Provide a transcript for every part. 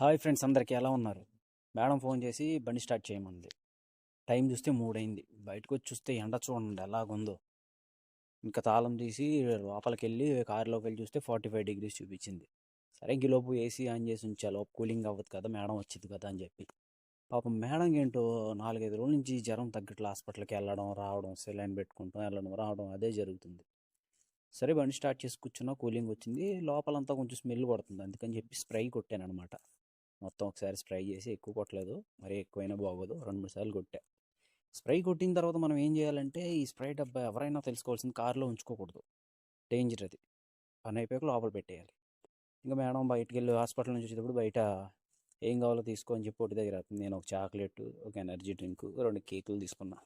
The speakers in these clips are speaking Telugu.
హాయ్ ఫ్రెండ్స్ అందరికీ ఎలా ఉన్నారు? మేడం ఫోన్ చేసి బండి స్టార్ట్ చేయమంది. టైం చూస్తే మూడైంది. బయటకు వచ్చి చూస్తే ఎండ చూడండి ఎలాగుందో. ఇంకా తాళం తీసి లోపలికి వెళ్ళి కారులోకి వెళ్ళి చూస్తే ఫార్టీ ఫైవ్ డిగ్రీస్ చూపించింది. సరే గిలోపు ఏసీ ఆన్ చేసి ఉంచాలో. లోపు కూలింగ్ అవ్వదు కదా మేడం వచ్చింది కదా అని చెప్పి. పాపం మేడం ఏంటో నాలుగైదు రోజుల నుంచి జ్వరం తగ్గట్లు హాస్పిటల్కి వెళ్ళడం రావడం సెలైన్ పెట్టుకుంటాం వెళ్ళడం రావడం అదే జరుగుతుంది. సరే బండి స్టార్ట్ చేసి కూర్చున్నా కూలింగ్ వచ్చింది. లోపలంతా కొంచెం స్మెల్ పడుతుంది. అందుకని చెప్పి స్ప్రై కొట్టాను అనమాట మొత్తం ఒకసారి స్ప్రై చేసి ఎక్కువ కొట్టలేదు. మరి ఎక్కువైనా బాగోదు. రెండు మూడు సార్లు కొట్టా. స్ప్రై కొట్టిన తర్వాత మనం ఏం చేయాలంటే ఈ స్ప్రై డబ్బా ఎవరైనా తెలుసుకోవాల్సింది కారులో ఉంచుకోకూడదు. డేంజర్ అది. పని అయిపోయాక లోపల పెట్టేయాలి. ఇంకా మేడం బయటకు వెళ్ళి హాస్పిటల్ నుంచి వచ్చేటప్పుడు బయట ఏం కావాలో తీసుకో అని చెప్పి ఒకటి దగ్గర నేను ఒక చాక్లెట్ ఒక ఎనర్జీ డ్రింక్ రెండు కేకులు తీసుకున్నా.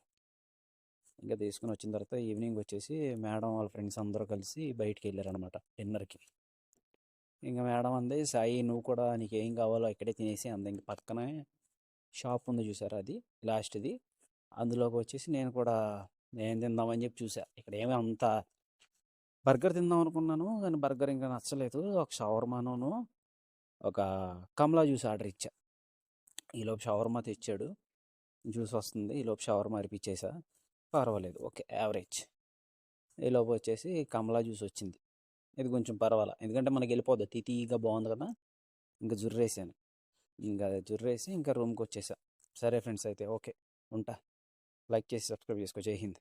ఇంకా తీసుకుని వచ్చిన తర్వాత ఈవినింగ్ వచ్చేసి మేడం వాళ్ళ ఫ్రెండ్స్ అందరూ కలిసి బయటికి వెళ్ళారనమాట డిన్నర్కి. ఇంకా మేడం అంది సాయి నువ్వు కూడా నీకు ఏం కావాలో ఇక్కడే తినేసి అంది. ఇంక పక్కనే షాప్ ఉంది చూసారు అది లాస్ట్ది. అందులోకి వచ్చేసి నేను కూడా నేను తిందామని చెప్పి చూసా. ఇక్కడ ఏమీ అంత బర్గర్ తిందాం అనుకున్నాను కానీ బర్గర్ ఇంకా నచ్చలేదు. ఒక షవర్మాను ఒక కమలా జ్యూస్ ఆర్డర్ ఇచ్చా. ఈలోపు షవర్మా తెచ్చాడు. జ్యూస్ వస్తుంది ఈలోపు షవర్మా అరిపించేసా. పర్వాలేదు ఓకే యావరేజ్. ఈలోపు వచ్చేసి కమలా జ్యూస్ వచ్చింది. ఇది కొంచెం పర్వాలా. ఎందుకంటే మనకి వెళ్ళిపోద్ది. తితీగా బాగుంది కదా! ఇంకా జుర్రేసాను. ఇంకా జుర్రేసి ఇంకా రూమ్కి వచ్చేసా సరే ఫ్రెండ్స్ అయితే ఓకే. ఉంటా. లైక్ చేసి సబ్స్క్రైబ్ చేసుకో. జై హింద్.